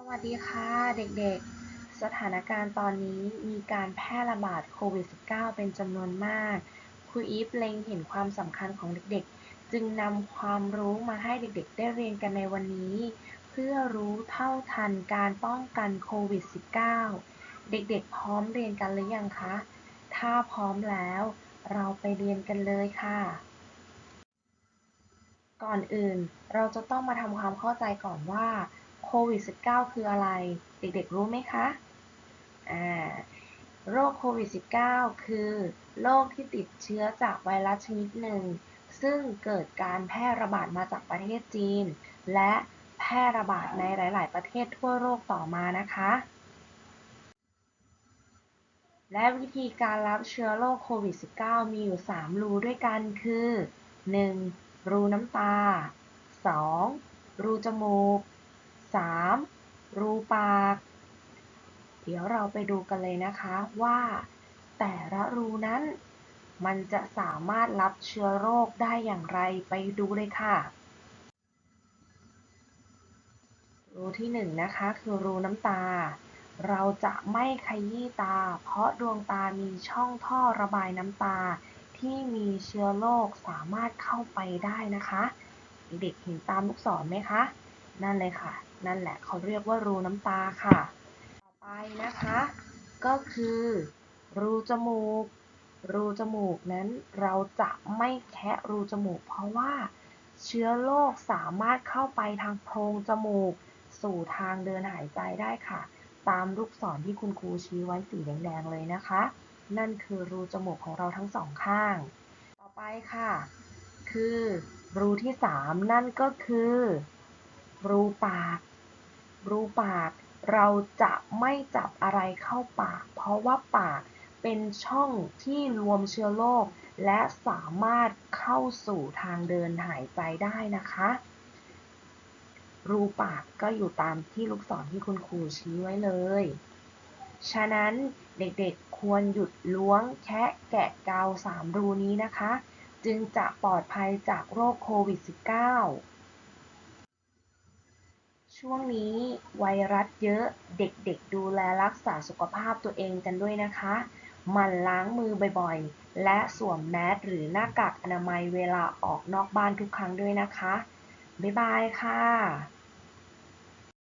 สวัสดีค่ะเด็กๆ สถานการณ์ตอนนี้มีการแพร่ระบาดโควิด -19 เป็นจำนวนมาก ครูอีฟเล็งเห็นความสำคัญของเด็กๆ จึงนำความรู้มาให้เด็กๆ ได้เรียนกันในวันนี้ เพื่อรู้เท่าทันการป้องกันโควิด -19 เด็กๆ พร้อมเรียนกันหรือยังคะ ถ้าพร้อมแล้ว เราไปเรียนกันเลยค่ะ ก่อนอื่นเราจะต้องมาทำความเข้าใจก่อนว่า โควิด -19 คืออะไร เด็กๆ รู้ไหมคะ อ่า โรคโควิด -19 คือโรคที่ติดเชื้อจากไวรัสชนิดหนึ่ง ซึ่งเกิดการแพร่ระบาดมาจากประเทศจีน และแพร่ระบาดในหลาย ๆ ประเทศทั่วโลกต่อมานะคะ และวิธีการรับเชื้อโรคโควิด -19 มีอยู่ 3 รูด้วยกันคือ 1. รูน้ำตา 2. รูจมูก 3. รูปาก เดี๋ยวเราไปดูกันเลยนะคะว่า แต่ละรูนั้น มันจะสามารถรับเชื้อโรคได้อย่างไรไปดูเลยค่ะ รูที่1นนะคะคือรูน้ำตา เราจะไม่ขยี้ตา เพราะดวงตามีช่องท่อระบายน้ำตาที่มีเชื้อโรคสามารถเข้าไปได้นะคะ เด็กเห็นตามลูกศรไหมคะ นั่นเลยค่ะ นั่นแหละเขาเรียกว่ารูน้ำตาค่ะ ต่อไปนะคะ ก็คือ รูจมูก รูจมูกนั้นเราจะไม่แคะรูจมูก เพราะว่าเชื้อโรคสามารถเข้าไปทางโพรงจมูก สู่ทางเดินหายใจได้ค่ะ ตามลูกศรที่คุณครูชี้ไว้สีแดงๆเลยนะคะ นั่นคือรูจมูกของเราทั้งสองข้าง ต่อไปค่ะ คือรูที่ 3 นั่นก็คือ รูปาก รูปาก เราจะไม่จับอะไรเข้าปาก เพราะว่าปากเป็นช่องที่รวมเชื้อโรคและสามารถเข้าสู่ทางเดินหายใจได้นะคะ รูปากก็อยู่ตามที่ลูกศรที่คุณครูชี้ไว้เลย ฉะนั้นเด็กๆควรหยุดล้วงแคะแกะเกาสามรูนี้นะคะ จึงจะปลอดภัยจากโรคโควิด -19 ช่วงนี้ไวรัสเยอะเด็กๆ ดูแลรักษาสุขภาพตัวเองกันด้วยนะคะหมั่นล้างมือบ่อยๆ และสวมแมสหรือหน้ากากอนามัยเวลาออกนอกบ้านทุกครั้งด้วยนะคะ บ๊ายบายค่ะ